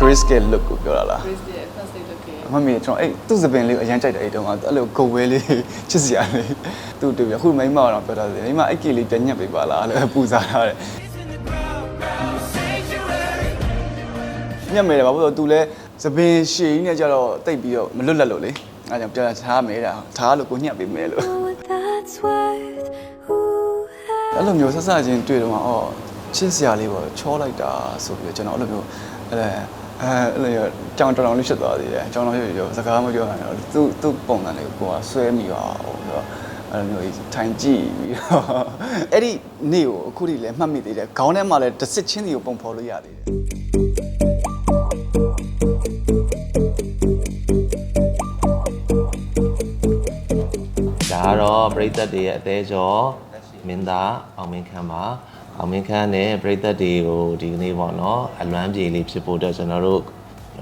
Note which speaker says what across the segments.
Speaker 1: Grace Scale look ကိုပြောတာလား
Speaker 2: Grace ရဲ့ first aid လုပ်ခဲ့
Speaker 1: အမမေကျွန်တော်အဲ့သူ့စပင်လေးကိုအရန်ကြိုက်တယ်အဲ့တုန်းကအဲ့လိုဂုတ်ဝဲလေးချစ်စရာလေးသူ့တွေ့ပြအခုမိမကတော့ပြောတာစီမိမအဲ့ကလေးပြန်ညက်ပေးပါလားအဲ့လိုပူစားထားတယ် ညက်မယ်တယ်ဘာလို့လဲသူလဲစပင်ရှည်ကြီးနဲ့ကြတော့တိတ်ပြီးတော့မလွတ်လပ်လို့လေအဲ့ကြောင့်ပြန်ထားမယ်တာထားလို့ကိုညက်ပေးမယ်လို့
Speaker 3: what that's worth. Ooh,
Speaker 1: အဲ့လိုမျိုးဆက်ဆချင်းတွေ့တော့မှအော်ချစ်စရာလေးပေါ့ချောလိုက်တာဆိုပြီးတော့ကျွန်တော်အဲ့လိုမျိုး အဲ့ဒါအဲအဲ့လိုမျိုးကြောင်တောင်တောင်လေးဖြစ်သွားသေးတယ်ကြောင်တောင်ဖြစ်ပြီးတော့စကားမပြောနိုင်တော့သူ့သူ့ပုံစံလေးကိုကိုကဆွဲမိပါအောင်ဆိုတော့အဲ့လိုမျိုးထိုင်ကြည့်ပြီးတော့အဲ့ဒီနေ့ကိုအခုထိလည်းမှတ်မိသေးတယ်ခေါင်းထဲမှာလည်းတစ်စစ်ချင်းစီကိုပုံဖော်လို့ရသေးတယ်
Speaker 4: ဒါကတော့ပရိသတ်တွေရဲ့အသေးကျော်မင်းသားအောင်မင်းခမ်းပါ အောင်မင်းခမ်းနဲ့ပရိသတ်တွေကိုဒီကနေ့ပေါ့နော်အလွမ်းပြေလေးဖြစ်ဖို့အတွက်ကျွန်တော်တို့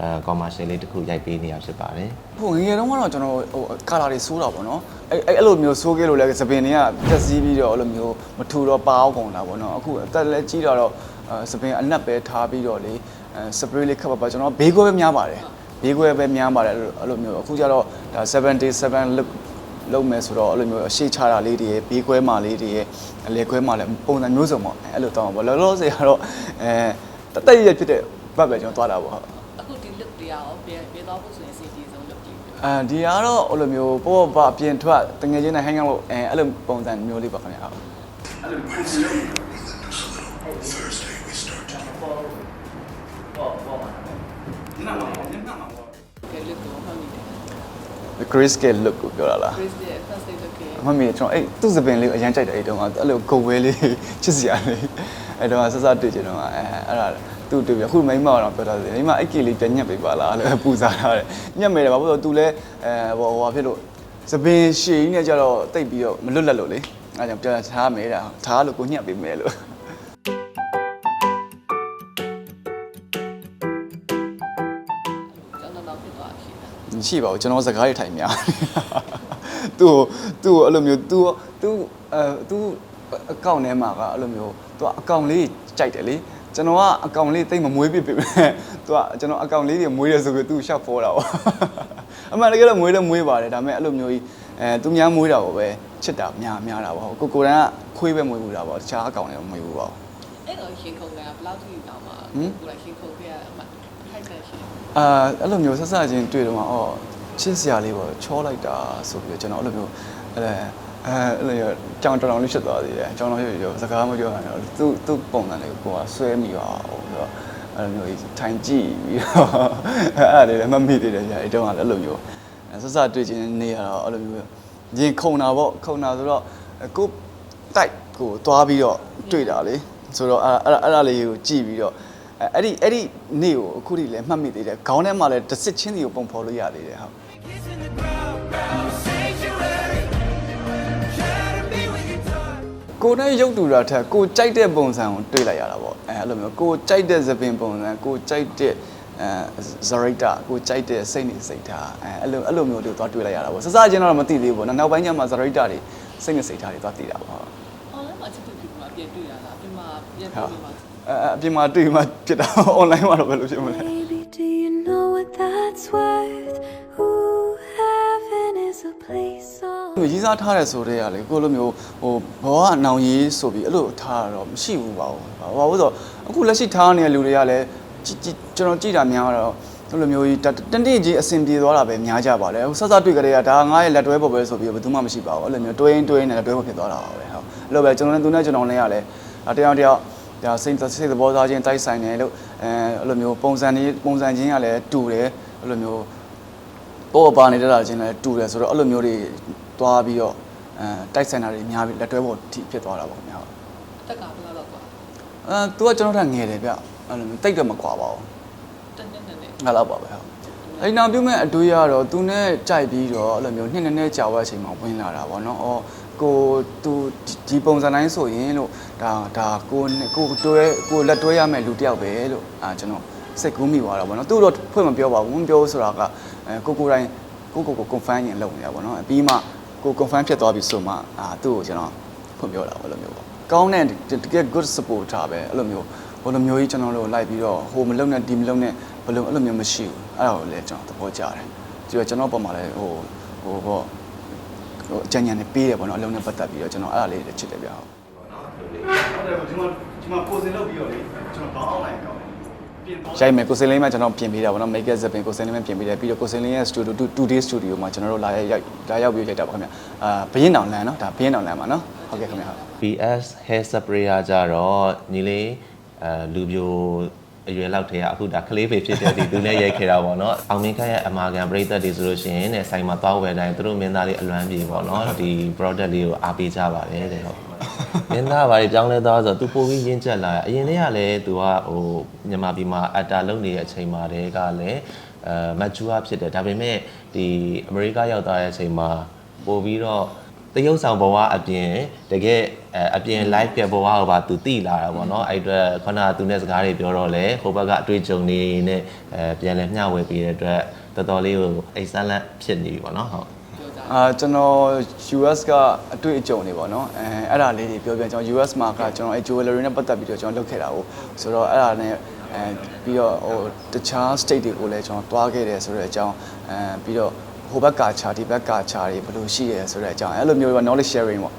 Speaker 4: အဲကော်မာရှယ်လေးတစ်ခုရိုက်ပေးနေရဖြစ်ပါတယ်
Speaker 1: ဟိုငယ်ငယ်တုန်းကတော့ကျွန်တော်ဟိုကာလာတွေစိုးတာပေါ့နော်အဲ့အဲ့အဲ့လိုမျိုးစိုးခဲ့လို့လည်းသပင်တွေကပြက်စီးပြီးတော့အဲ့လိုမျိုးမထူတော့ပါအောင်ကုန်တာပေါ့နော်အခုအသက်လည်းကြီးတော့တော့အဲသပင်အနက်ပဲထားပြီးတော့လေအဲစပရေးလေးခပ်ပါပါကျွန်တော်ဘေးခွဲပဲများပါတယ်ဘေးခွဲပဲများပါတယ်အဲ့လိုအဲ့လိုမျိုးအခုကျတော့ဒါ77 look လုံးမယ်ဆိုတော့အဲ့လိုမျိုးအရှိချတာလေးတွေရဲ့ဘေးခွဲမာလေးတွေရဲ့အလေခွဲမာလည်းပုံစံမျိုးစုံပေါ့အဲ့လိုတောင်းပါဘောလောလောဆယ်ကတော့အဲတတက်ရဖြစ်တဲ့ဘက်ပဲကျွန်တော်သွားတာပေါ့ဟုတ်
Speaker 2: အခုဒီ look တရားရောပြန်ပြန်သွားဖို့ဆိုရင်အစီအစီဆုံး look ကြီး
Speaker 1: အဲဒီကတော့အဲ့လိုမျိုးပေါ့ပေါ့အပြင်ထွက်တငယ်ချင်းနဲ့ hang out လို့အဲအဲ့လိုပုံစံမျိုးလေးပါခင်ဗျာဟုတ်
Speaker 2: ကဲ look ကိုမှ
Speaker 1: The Grace Scale look ကိုပြောတာလား
Speaker 2: Grace ရဲ့ first aid လုပ်ခဲ့
Speaker 1: အမမေကျွန်တော်အဲ့သူ့စပင်လေးကိုအရန်ကြိုက်တယ်အဲ့တုန်းကအဲ့လိုဂုတ်ဝဲလေးချစ်စရာလေးအဲ့တုန်းကဆက်ဆက်တွေ့ချင်တော့အဲအဲ့ဒါသူ့တွေ့ပြအခုမိမကတော့ပြောတာစီမိမအဲ့ကလေးပြန်ညက်ပေးပါလားအဲ့လိုပူစားထားတယ်ညက်မယ်တယ်ဘာလို့လဲသူလဲအဲဟိုဟိုဖြစ်လို့စပင်ရှည်ကြီးနဲ့ကြတော့တိတ်ပြီးတော့မလွတ်လပ်လို့လေအဲ့ကြောင့်ပြန်ထားမယ်တာထားလို့ကိုညက်ပေးမယ်လို့
Speaker 2: ရှိတာ
Speaker 1: မရှိပါဘူးကျွန်တော်စကားတွေထိုင်များသူ့ကိုသူ့ကိုအဲ့လိုမျိုးသူ့သူ့အဲသူ့အကောင့်ထဲမှာကအဲ့လိုမျိုးသူကအကောင့်လေးကြိုက်တယ်လေကျွန်တော်ကအကောင့်လေးတိတ်မမွေးပြပြမယ်သူကကျွန်တော်အကောင့်လေးတွေမွေးရဆိုပြီးသူ့ရှောက်ဖော်တာပေါ့အမှန်တကယ်တော့မွေးလည်းမွေးပါတယ်ဒါပေမဲ့အဲ့လိုမျိုးကြီးအဲသူများမွေးတာပေါ့ပဲချစ်တာများများတာပေါ့ကိုကိုရန်ကခွေးပဲမွေးဘူးတာပေါ့တခြားအကောင့်တွေတော့မွေးဘူးပါဘူး
Speaker 2: အဲ့တော့ရှင်ခုံကဘယ်လောက်ထိတောင်းမှာ
Speaker 1: ဟမ်
Speaker 2: ကိုယ်ကရှင်ခုံခဲ့ရအမှထိုက်တယ်ရှင်
Speaker 1: အာအဲ့လိုမျိုးဆက်ဆချင်းတွေ့တော့မှအော်ချစ်စရာလေးပေါ့ချောလိုက်တာဆိုပြီးတော့ကျွန်တော်အဲ့လိုမျိုးအဲ့ဒါအဲအဲ့လိုမျိုးကြောင်တောင်တောင်လေးဖြစ်သွားသေးတယ်ကြောင်တောင်ဖြစ်ပြီးတော့စကားမပြောနိုင်တော့သူ့သူ့ပုံစံလေးကိုကိုကဆွဲမိပါအောင်ဆိုတော့အဲ့လိုမျိုးကြီးထိုင်ကြည့်ပြီးတော့အဲ့ဒါလေးလည်းမမိသေးတယ်ကြာအဲ့တုန်းကလည်းအဲ့လိုမျိုးဆက်ဆတွေ့ချင်းနေရတော့အဲ့လိုမျိုးရင်ခုန်တာပေါ့ခုန်တာဆိုတော့ကိုတိုက်ကိုသွားပြီးတော့တွေ့တာလေဆိုတော့အဲ့အဲ့အဲ့ဒါလေးကိုကြည့်ပြီးတော့ အဲ့ဒီအဲ့ဒီနေ့ကိုအခုထိလည်းမှတ်မိသေးတယ်ခေါင်းထဲမှာလည်းတစ်စစ်ချင်းစီကိုပုံဖော်လို့ရသေးတယ်ဟုတ်ကိုနဲ့ရုပ်တူတာထက်ကိုကြိုက်တဲ့ပုံစံကိုတွေးလိုက်ရတာပေါ့အဲအဲ့လိုမျိုးကိုကြိုက်တဲ့သပင်ပုံစံကိုကြိုက်တဲ့အဲဇရိတာကိုကြိုက်တဲ့စိတ်နေစိတ်ထားအဲအဲ့လိုအဲ့လိုမျိုးတွေသွားတွေးလိုက်ရတာပေါ့စစချင်းတော့မသိသေးဘူးပေါ့နောက်ပိုင်းကျမှဇရိတာတွေစိတ်နေစိတ်ထားတွေသွားသိတာပေါ့ဟုတ်
Speaker 2: online မှာ ချစ်သူဖြစ်မှာပြန်တွေ့ရတာပြန်မှာပြန်
Speaker 1: ဟုတ်
Speaker 2: တွေ့မှာ
Speaker 1: အဲအပြင်မှာတွေ့မှဖြစ်တာ online မှာတော့ဘယ်လိုဖြစ်မလဲ
Speaker 3: baby, do you know what that's worth? Ooh, heaven is a place on.
Speaker 1: ဟိုရေးစားထားတယ်ဆိုတဲ့ကလေကိုလိုမျိုးဟိုဘောကအနောင်ရေးဆိုပြီးအဲ့လိုထားတာတော့မရှိဘူးပါဘူး။ဘာလို့ဆိုတော့အခုလက်ရှိထားနေတဲ့လူတွေကလည်းကြည်ကြည်ကျွန်တော်ကြည့်တာများတော့အဲ့လိုမျိုးကြီးတတနေ့ကြီးအဆင်ပြေသွားတာပဲများကြပါလေ။ဟိုဆက်ဆက်တွေ့ကြတဲ့ကဒါငါရဲ့လက်တွဲပေါ်ပဲဆိုပြီးဘယ်သူမှမရှိပါဘူး။အဲ့လိုမျိုးတွင်းတွင်းနဲ့လက်တွဲပေါ်ဖြစ်သွားတာပါပဲ။ဟုတ်။အဲ့ လိုပဲကျွန်တော်နဲ့သူနဲ့ကျွန်တော်နဲ့ကလည်းတယောက်တယောက်ဒါစိတ်စိတ်သဘောသားချင်းတိုက်ဆိုင်တယ်လို့အဲအဲ့လိုမျိုးပုံစံนี้ပုံစံချင်းကလည်းတူတယ်အဲ့လိုမျိုးပေါ်ပါနေတဲ့တာချင်းလည်းတူတယ်ဆိုတော့အဲ့လိုမျိုးတွေတွားပြီးတော့အဲတိုက်ဆိုင်တာတွေများပြီးလက်တွဲပေါ်ထိဖြစ်သွားတာပေါ့ခင်ဗျာ
Speaker 2: တက်ကဘယ်လောက်တော့ကွာ
Speaker 1: အဲသူကကျွန်တော်ထက်ငယ်တယ်ဗျအဲ့လိုမျိုးတိတ်တော့မကွာပါဘူး
Speaker 2: တနေ့နဲ့နဲ့
Speaker 1: ငါတော့ပါပဲဟုတ်အိမ်နာပြုမဲ့အတွေ့ရတော့သူနဲ့ကြိုက်ပြီးတော့အဲ့လိုမျိုးနှစ်နှစ်နဲ့ကြာသွားချိန်မှာဝင်လာတာပေါ့နော်အော် ကိုသူဒီပုံစံတိုင်းဆိုရင်လို့ဒါဒါကိုနဲ့ကိုတွဲကိုလက်တွဲရမယ့်လူတစ်ယောက်ပဲလို့အာကျွန်တော်စိတ်ကူးမိသွားတာပေါ့နော်သူတော့ဖွင့်မပြောပါဘူးမပြောဆိုတာကအဲကိုကိုတိုင်းကိုကိုကို confirm ရင်လုပ်နေတာပေါ့နော်ပြီးမှကို confirm ဖြစ်သွားပြီဆိုမှအာသူ့ကိုကျွန်တော်ဖွင့်ပြောတာပေါ့အဲ့လိုမျိုးပေါ့ကောင်းတဲ့တကယ် good support တာပဲအဲ့လိုမျိုးဟဘယ်လိုမျိုးကြီးကျွန်တော်တို့လိုက်ပြီးတော့ဟိုမလုံနဲ့ဒီမလုံနဲ့ဘယ်လိုအဲ့လိုမျိုးမရှိဘူးအဲ့ဒါကိုလည်းကျွန်တော်သဘောကျတယ်ပြီးတော့ကျွန်တော်ပုံမှာလည်းဟိုဟိုပေါ့ ဟိုအကြံဉာဏ်နဲ့ပေးတယ်ပေါ့နော်အလုံးနဲ့ပတ်သက်ပြီးတော့ကျွန်တော်အဲ့ဒါလေးတွေချစ်တယ်ဗျာဟုတ်ဟုတ်တယ်ဒီမှာဒီမှာပိုစင်လုပ်ပြီးတော့လေကျွန်တော်ဘာအောင်လိုက်ကောင်းရိုက်မယ်ကိုစင်လင်းမှာကျွန်တော်ပြင်ပေးတာပေါ့နော် make up ဇပင်ကိုစင်လင်းမှာပြင်ပေးတယ်ပြီးတော့ကိုစင်လင်းရဲ့ studio 2 day studio မှာကျွန်တော်တို့လာရိုက်လာရောက်ပြီးရိုက်တာပါခင်ဗျအာဘရင်တောင်လန်နော်ဒါဘရင်တောင်လန်ပါနော်ဟုတ်ကဲ့ခင်ဗျဟုတ်
Speaker 4: BS hair spray ကကြတော့ညီလေးအဲလူပြို အရွယ်လောက်ထဲကအခုဒါကလေးဖေဖြစ်တဲ့ဒီသူနဲ့ရိုက်ခဲ့တာပေါ့နော်အောင်မင်းခန့်ရဲ့အမာခံပရိသတ်တွေဆိုလို့ရှိရင်တဲ့ဆိုင်မှာသွားဝယ်တိုင်းသူတို့မင်းသားလေးအလွမ်းပြေပေါ့နော်ဒီ product လေးကိုအားပေးကြပါတယ်တဲ့ဟုတ်မင်းသားဘာတွေပြောင်းလဲသွားဆိုတော့ तू ပိုပြီးရင်းချက်လာတယ်အရင်တည်းကလည်း तू ကဟိုမြန်မာပြည်မှာအတာလုပ်နေတဲ့အချိန်မှာတည်းကလည်းအဲမတ်ချူအားဖြစ်တယ်ဒါပေမဲ့ဒီအမေရိကရောက်သွားတဲ့အချိန်မှာပိုပြီးတော့တရုပ်ဆောင်ဘဝအပြင်တကယ် အဲအပြင် live ကဘဝကိုပါသူတိလာတာပေါ့နော်အဲ့အတွက်ခဏသူနဲ့စကားတွေပြောတော့လေဟိုဘက်ကအတွေ့အကြုံတွေနဲ့အဲပြန်လဲမျှဝေပေးတဲ့အတွက်တော်တော်လေးကိုအိတ်ဆန်းလက်ဖြစ်နေပြီပေါ့နော်ဟုတ်
Speaker 2: ပြောကြ
Speaker 1: အာကျွန်တော် US ကအတွေ့အကြုံတွေပေါ့နော်အဲအဲ့ဒါလေးတွေပြောပြကျွန်တော် US မှာကကျွန်တော်အဲ jewelry နဲ့ပတ်သက်ပြီးတော့ကျွန်တော်လုပ်ခဲ့တာကိုဆိုတော့အဲ့ဒါနဲ့အဲပြီးတော့ဟိုတခြား state တွေကိုလည်းကျွန်တော်တွားခဲ့တယ်ဆိုတဲ့အကြောင်းအဲပြီးတော့ဟိုဘက်ကခြာဒီဘက်ကခြာတွေဘယ်လိုရှိရဲဆိုတဲ့အကြောင်းအဲ့လိုမျိုးပဲ knowledge sharing ပေါ့